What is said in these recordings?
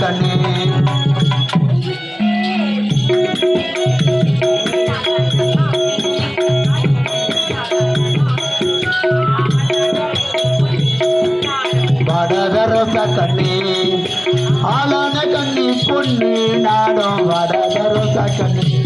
ಕನ್ಯೆ వడదరొసకని. అలానే కన్ని పుణ్య నాడం వడదరొసకని.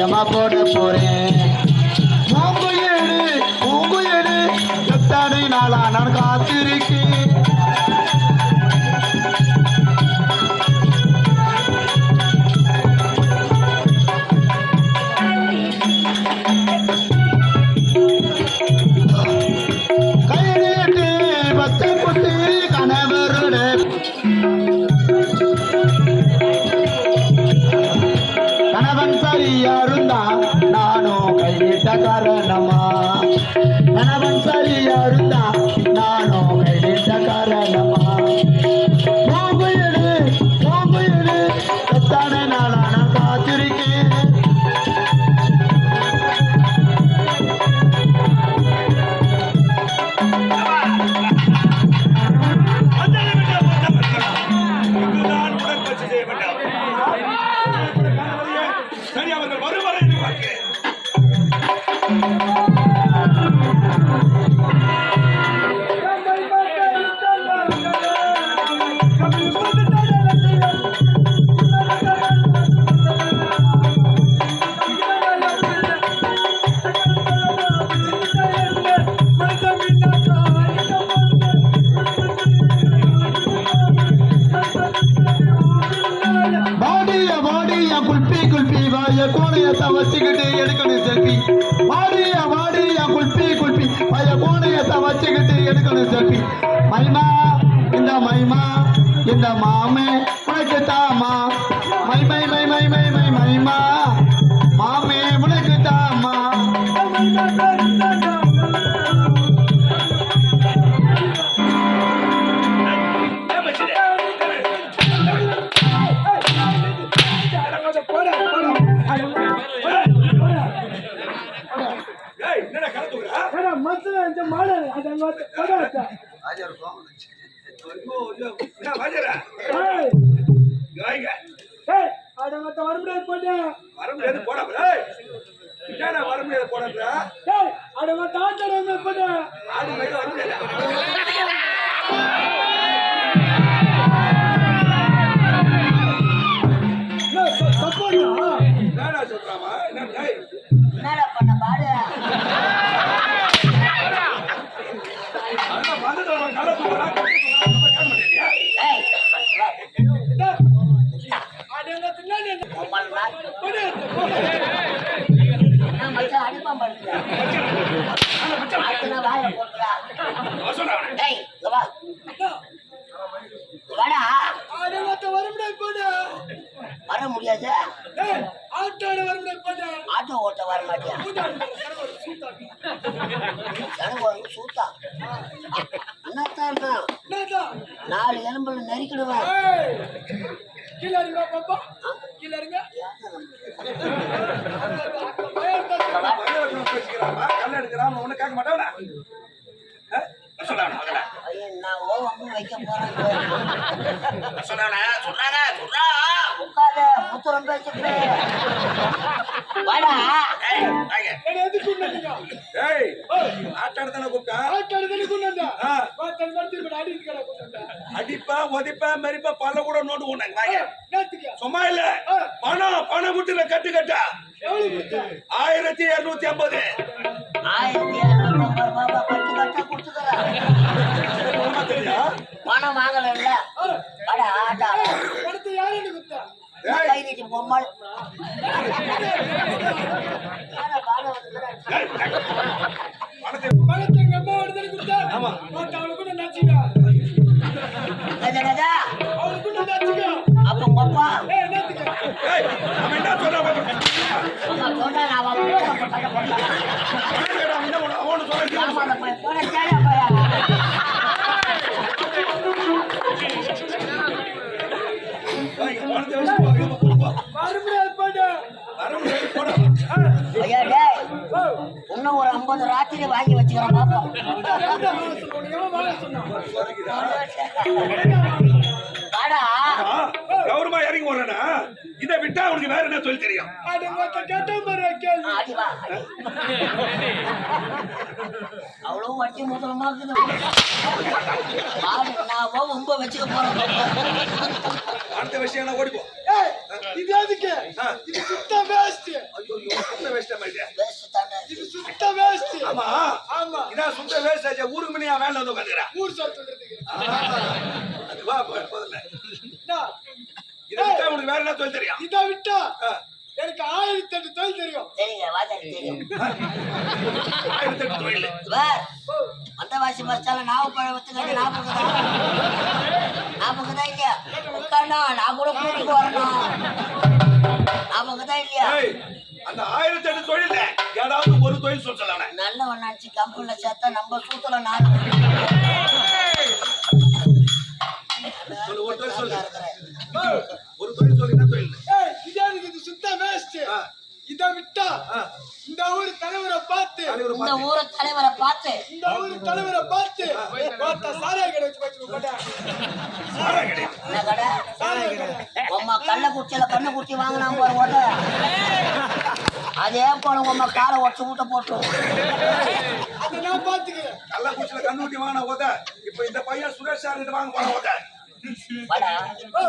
பயமா போட போறேன். பூங்குயிடு ஏடு எத்தனை நாளா நான் காத்திருக்கேன். கையெழுத்து பத்து குத்தி கணவருடன். வச்சுக்கிட்டு எடுக்கணும் சட்டி. மைமா இந்த மைமா இந்த மாமே உனக்கு தாமா மை மை மை மை மை மை மைமா மாமே உனக்கு தாமா ஐயோ, ஐயோ, என்ன வாஜரா? இங்க வாங்க. வர முடியாது, போடா. என்னடா வர முடியாது, போடாதடா. ஆடு மேய்க்க வர முடியாது. என்னடா சொல்றாமா? என்ன, வர முடியாது ஆட்டோ ஓட்ட வர மாட்டியா எனக்கு ஒரு சூத்தா என்னத்தான் நாலு எலும்புல நெருக்கிடுவேன் பையன் பேசிக்கிறாமா, கல்ல எடுக்கிறான், ஒண்ணும் கேட்க மாட்டானா? ஓவம்பு வைக்க போறேன் வர சொல்றா. உட்காத முத்துரம் பேசிட்டு வாடா ஏய், வாங்க. ஏய், ஆட்டாடுதானே கூப்பிட்டா? அடிப்பா உதைப்ப மறிப்ப கூட நோட்டு உண்டாங்க சும்மா இல்ல. பணம் பணம் முட்டில கட்டு கட்டா. ஆயிரத்தி இருநூத்தி ஐம்பது. பணம் வாங்கல இன்னும் ஒரு ஐம்பது ராத்திரி வாங்கி வச்சுக்கிறேன் பாப்போம் கௌரவமா இறங்கி போறேனா? இதை விட்டா அவனுக்கு வேற என்ன சொல்லி தெரியும்? ஆடி வா அவ்வளோ வட்டி முதலமா இருக்குது. வாடி, நான் போ ரொம்ப வச்சுக்க போறேன். அடுத்த விஷயம் என்ன? ஓடிப்போ. இது எதுக்கு? இது சுத்த வேஸ்ட் சுத்த வேஸ்டா மாட்டியா வேஸ்ட் தானே. இது சுத்த வேஸ்ட் ஆமா. ஆமா. இதான் சுத்த வேஸ்ட் ஊருக்கு மணி வேலை வந்து உட்காந்துக்கிறேன் ஊர் சொல்றதுக்கு வா போ- முதல்ல என்ன? இதை விட்டா உனக்கு வேற என்ன சொல்லி தெரியும் இதை விட்டா ஆ, எனக்கு ஆயிரத்தி எட்டு தொழில் தெரியும் தெரியுங்க வாஜாரி தெரியும் ஆயிரத்தி எட்டு தொழில் வேர் அந்த வாசி பஸ்டால நாவு பழம் வச்சுக்காது ஞாபகம் ஞாபகம் தான் இல்லையா உட்காண்டா நான் கூட கூட்டிட்டு வரணும் ஞாபகம் தான் இல்லையா அந்த ஆயிரத்தி எட்டு தொழில் ஏதாவது ஒரு தொழில் சொல்ல சொல்லானே நல்லவன் நினச்சி கம்பெனில சேர்த்தா நம்ம சூத்துல நாலு ஒரு தொழில் சொல்லு. இருக்கிறேன் ஒரு தொழில் சொல்லு என்ன தொழில் ஏய் இது எனக்கு இது சுத்த வேஸ்ட் ஆ. இதை விட்டா இந்த ஊர் தலைவரை பார்த்து இந்த. ஊரை தலைவரை பார்த்து. இந்த ஊர் தலைவரை பார்த்து பார்த்த சாராய கடை வச்சு வச்சு மாட்டேன் சாரா கிடையாது என்ன கடை? சாராய கடை. உம்மா கள்ள குச்சியில கண்ணு குச்சி வாங்கினா போற ஓட்ட. அதே போல உம்மா காலை ஒட்டு ஊட்ட போட்டு அதை நான் பார்த்துக்கிறேன். கள்ளக்குறிச்சியில கண்ணூட்டி வாங்கின ஓத இப்ப இந்த பையன் சுரேஷ் சார் வாங்க போன ஓத வாடா. ஓ.